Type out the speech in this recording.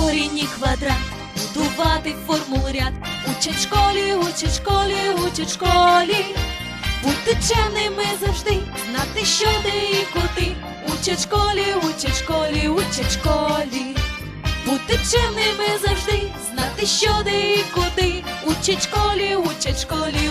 Знати корінь і квадрат, будувати формул ряд. Учать школі, учать школі, учать школі. Бути чемними завжди, знати, що де і куди. Учать школі, учать школі, учать школі. Бути чемними завжди, знати, що де і куди. Учать школі, учать школі.